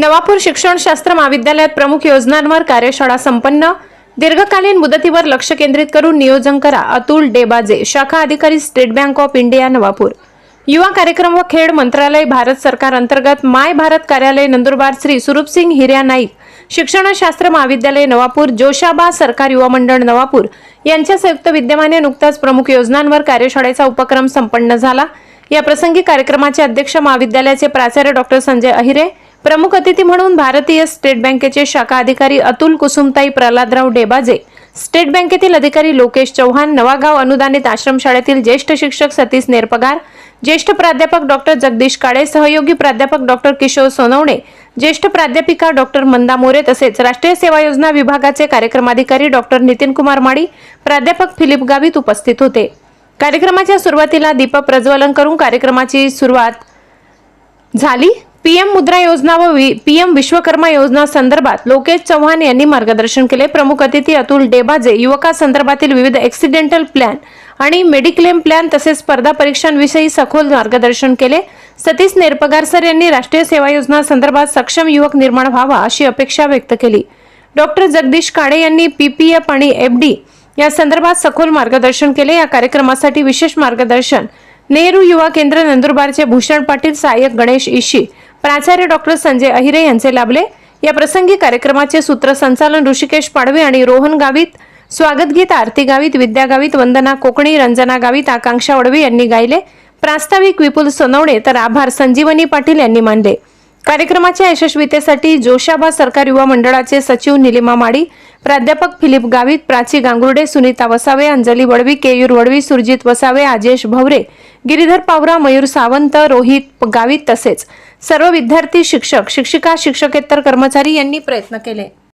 नवापूर शिक्षणशास्त्र महाविद्यालयात प्रमुख योजनांवर कार्यशाळा संपन्न. दीर्घकालीन मुदतीवर लक्ष केंद्रित करून नियोजन करा. अतुल डेबाजे शाखा अधिकारी State Bank of India Navapur. युवा कार्यक्रम व खेळ मंत्रालय भारत सरकार अंतर्गत माय भारत कार्यालय नंदुरबार श्री सुरूपसिंग हिर्या नाईक. शिक्षणशास्त्र महाविद्यालय नवापूर. जोशाबा सरकार युवा मंडळ नवापूर. यांच्या संयुक्त विद्यमाने नुकताच प्रमुख योजनांवर कार्यशाळेचा उपक्रम संपन्न झाला. या प्रसंगी कार्यक्रमाचे अध्यक्ष महाविद्यालयाचे प्राचार्य डॉक्टर संजय अहिरे प्रमुख अतिथी म्हणून भारतीय स्टेट बँकेचे शाखा अधिकारी अतुल कुसुमताई प्रल्हादराव डेबाजे स्टेट बँकेतील अधिकारी लोकेश चव्हाण नवागाव अनुदानित आश्रमशाळेतील ज्येष्ठ शिक्षक सतीश नेरपगार ज्येष्ठ प्राध्यापक डॉक्टर जगदीश काळे सहयोगी प्राध्यापक डॉक्टर किशोर सोनवणे ज्येष्ठ प्राध्यापिका डॉक्टर मंदा मोरे तसेच राष्ट्रीय सेवा योजना विभागाचे कार्यक्रमाधिकारी डॉक्टर नितीन कुमार माडी प्राध्यापक फिलिप गावित उपस्थित होते. कार्यक्रमाच्या सुरुवातीला दीपक प्रज्वलन करून कार्यक्रमाची सुरुवात झाली. पीएम मुद्रा योजना व पीएम विश्वकर्मा योजना संदर्भात लोकेश चव्हाण यांनी मार्गदर्शन केले. प्रमुख अतिथी अतुल डेबाजे युवकासंदर्भातील विविध ऍक्सिडेंटल प्लॅन आणि मेडिक्लेम प्लॅन तसेच स्पर्धा परीक्षांविषयी सखोल मार्गदर्शन केले. सतीश नेरपगार सर यांनी राष्ट्रीय सेवा योजना संदर्भात सक्षम युवक निर्माण व्हावा अशी अपेक्षा व्यक्त केली. डॉक्टर जगदीश काळे यांनी पीपीएफ आणि एफडी या संदर्भात सखोल मार्गदर्शन केले. या कार्यक्रमासाठी विशेष मार्गदर्शन नेहरू युवा केंद्र नंदुरबारचे भूषण पाटील सहाय्यक गणेश इशी प्राचार्य डॉक्टर संजय अहिरे यांचे लाभले. या प्रसंगी कार्यक्रमाचे सूत्रसंचालन ऋषिकेश पाडवे आणि रोहन गावित स्वागत गीत आरती गावित विद्या गावित वंदना कोकणी रंजना गावित आकांक्षा वडवे यांनी गायले. प्रास्ताविक विपुल सोनवणे तर आभार संजीवनी पाटील यांनी मानले. कार्यक्रमाच्या यशस्वीतेसाठी जोशाबा सरकार युवा मंडळाचे सचिव निलिमा माडी प्राध्यापक फिलिप गावित प्राची गांगुर्डे सुनीता वसावे अंजली वडवी केयूर वडवी सुरजित वसावे आजेश भवरे गिरीधर पावरा मयूर सावंत रोहित गावित तसेच सर्व विद्यार्थी शिक्षक शिक्षिका शिक्षकेतर कर्मचारी यांनी प्रयत्न केले.